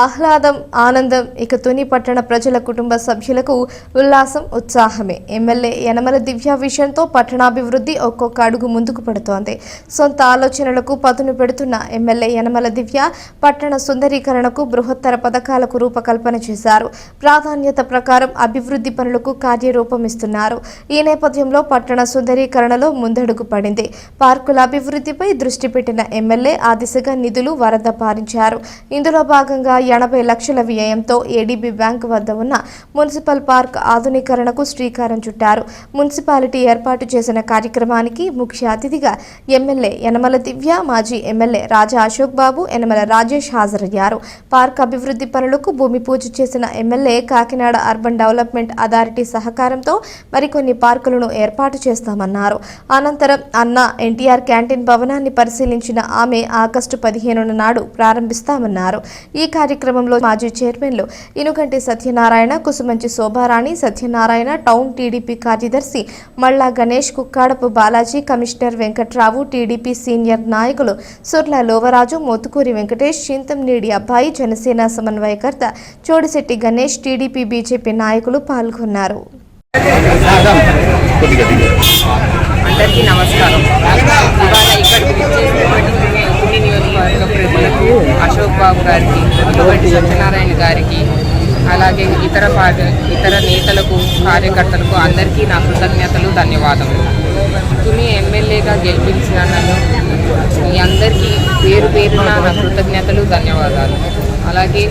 ఆహ్లాదం ఆనందం ఇక తుని పట్టణ ప్రజల కుటుంబ సభ్యులకు ఉల్లాసం ఉత్సాహమే. ఎమ్మెల్యే యనమల దివ్య విషయంతో పట్టణాభివృద్ధి ఒక్కొక్క అడుగు ముందుకు పడుతోంది. సొంత ఆలోచనలకు పదును పెడుతున్న ఎమ్మెల్యే యనమల దివ్య పట్టణ సుందరీకరణకు బృహత్తర పథకాలకు రూపకల్పన చేశారు. ప్రాధాన్యత ప్రకారం అభివృద్ధి పనులకు కార్యరూపం ఇస్తున్నారు ఈ నేపథ్యంలో పట్టణ సుందరీకరణలో ముందడుగు పడింది. పార్కుల అభివృద్ధిపై దృష్టి పెట్టిన ఎమ్మెల్యే ఆ దిశగా నిధులు వరద పారించారు. ఇందులో భాగంగా ఎనభై లక్షల వ్యయంతో ఏడీబీ బ్యాంక్ వద్ద ఉన్న మున్సిపల్ పార్క్ ఆధునీకరణకు శ్రీకారం చుట్టారు. మున్సిపాలిటీ ఏర్పాటు చేసిన కార్యక్రమానికి ముఖ్య అతిథిగా ఎమ్మెల్యే యనమల దివ్య మాజీ ఎమ్మెల్యే రాజా అశోక్ బాబు యనమల రాజేష్ హాజరయ్యారు. పార్క్ అభివృద్ధి పనులకు భూమి పూజ చేసిన MLA Kakinada urban development authority సహకారంతో మరికొన్ని పార్కులను ఏర్పాటు చేస్తామన్నారు. అనంతరం అన్న ఎన్టీఆర్ క్యాంటీన్ భవనాన్ని పరిశీలించిన ఆమె ఆగస్టు పదిహేనున నాడు ప్రారంభిస్తామన్నారు. ఈ కార్యక్రమంలో మాజీ చైర్మన్లు ఇనుగంటి సత్యనారాయణ కుసుమంచి శోభారాణి సత్యనారాయణ టౌన్ టీడీపీ కార్యదర్శి Malla Ganesh Kukkadapu Balaji commissioner Venkatrao TDP senior నాయకులు సుర్ల లోవరాజు మోతుకూరి వెంకటేష్ చింతంనేడి అబ్బాయి జనసేన సమన్వయకర్త చోడిశెట్టి గణేష్ టీడీపీ బీజేపీ నాయకులు పాల్గొన్నారు. అందరికీ నమస్కారం. పుణ్య ప్రజలకు అశోక్ బాబు గారికి ఇటువంటి సత్యనారాయణ గారికి అలాగే ఇతర పార్టీ ఇతర నేతలకు కార్యకర్తలకు అందరికీ నా కృతజ్ఞతలు ధన్యవాదములు. తుని ఎమ్మెల్యేగా గెలిపించిన నన్ను మీ అందరికీ పేరు పేరున నా కృతజ్ఞతలు ధన్యవాదాలు. అలాగే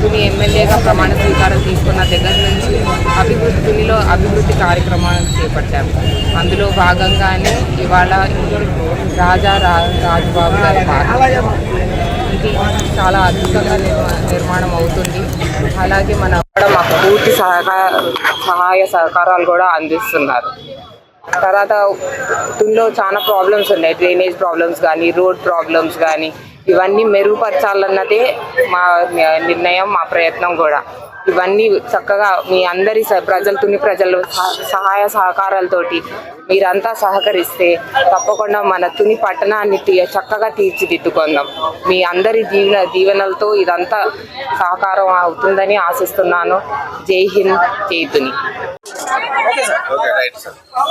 తుని ఎమ్మెల్యేగా ప్రమాణ స్వీకారం తీసుకున్న దగ్గర నుంచి అభివృద్ధి తునిలో అభివృద్ధి కార్యక్రమాలను చేపట్టాము అందులో భాగంగానే ఇవాళ రాజా రా రాజుబాబు గారి ఇది చాలా అద్భుతంగా నిర్మాణం అవుతుంది అలాగే మన కూడా మాకు పూర్తి సహకార సహాయ సహకారాలు కూడా అందిస్తున్నారు తర్వాత తుల్లో చాలా ప్రాబ్లమ్స్ ఉన్నాయి డ్రైనేజ్ ప్రాబ్లమ్స్ కానీ రోడ్ ప్రాబ్లమ్స్ కానీ ఇవన్నీ మెరుగుపరచాలన్నదే మా నిర్ణయం మా ప్రయత్నం కూడా. ఇవన్నీ చక్కగా మీ అందరి స- ప్రజలు తుని ప్రజలు సహ- సహాయ సహకారాలతోటి మీరంతా సహకరిస్తే తప్పకుండా మన తుని పట్టణాన్ని తీ- చక్కగా తీర్చిదిద్దుకుందాం. మీ అందరి దీవెన దీవెనలతో ఇదంతా సహకారం అవుతుందని ఆశిస్తున్నాను. జై హింద్ జై తుని.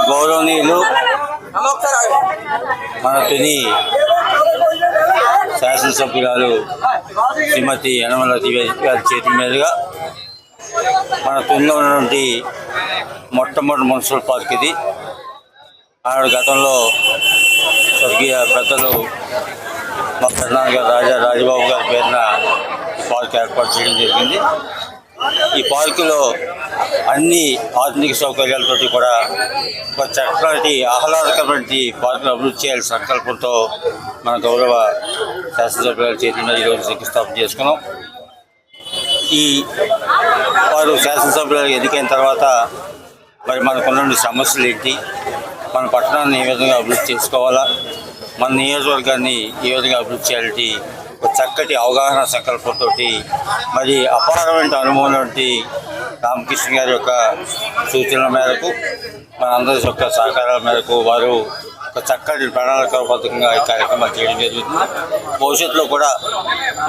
గౌరవనీయులు మన తుని శాసనసభ్యురాలు శ్రీమతి యనమల దివ్య గారి చేతి మీదుగా మన తునిలో ఉన్నటువంటి మొట్టమొదటి మున్సిపల్ పార్క్ ఇది. ఆనాడు గతంలో స్వర్గీయ పెద్దలు మా పెద్దనాన్న గారు రాజా రాజబాబు గారి పేరున ఈ పార్క్ ఏర్పాటు చేయడం జరిగింది. ఈ పార్కులో అన్ని ఆధునిక సౌకర్యాలతోటి కూడా ఒక చక్కటి ఆహ్లాదకరమైన పార్కులు అభివృద్ధి చేయాలి సంకల్పంతో మన గౌరవ శాసనసభ్యుల చేతి ఈరోజు శంకుస్థాపన చేసుకున్నాం. ఈ వారు శాసనసభ్యులు ఎన్నికైన తర్వాత మరి మనకున్న సమస్యలు ఏంటి మన పట్టణాన్ని ఏ విధంగా అభివృద్ధి చేసుకోవాలా మన నియోజకవర్గాన్ని ఏ విధంగా అభివృద్ధి చేయాలంటే చక్కటి అవగాహన సంకల్పంతో మరి అపారమైన అనుభవం వంటి రామకృష్ణ గారి యొక్క సూచనల మేరకు మన అందరి యొక్క సహకారాల మేరకు వారు ఒక చక్కటి ప్రణాళికాబద్ధంగా ఈ కార్యక్రమాలు చేయడం జరుగుతుంది. భవిష్యత్తులో కూడా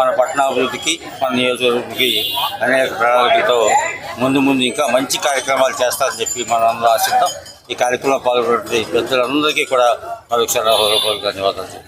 మన పట్టణాభివృద్ధికి మన నియోజకవర్గానికి అనేక ప్రణాళికతో ముందు ముందు ఇంకా మంచి కార్యక్రమాలు చేస్తారని చెప్పి మనం అందరూ ఆశిద్దాం. ఈ కార్యక్రమంలో పాల్గొన్నటువంటి పెద్దలందరికీ కూడా మరొకసారి ధన్యవాదాలు.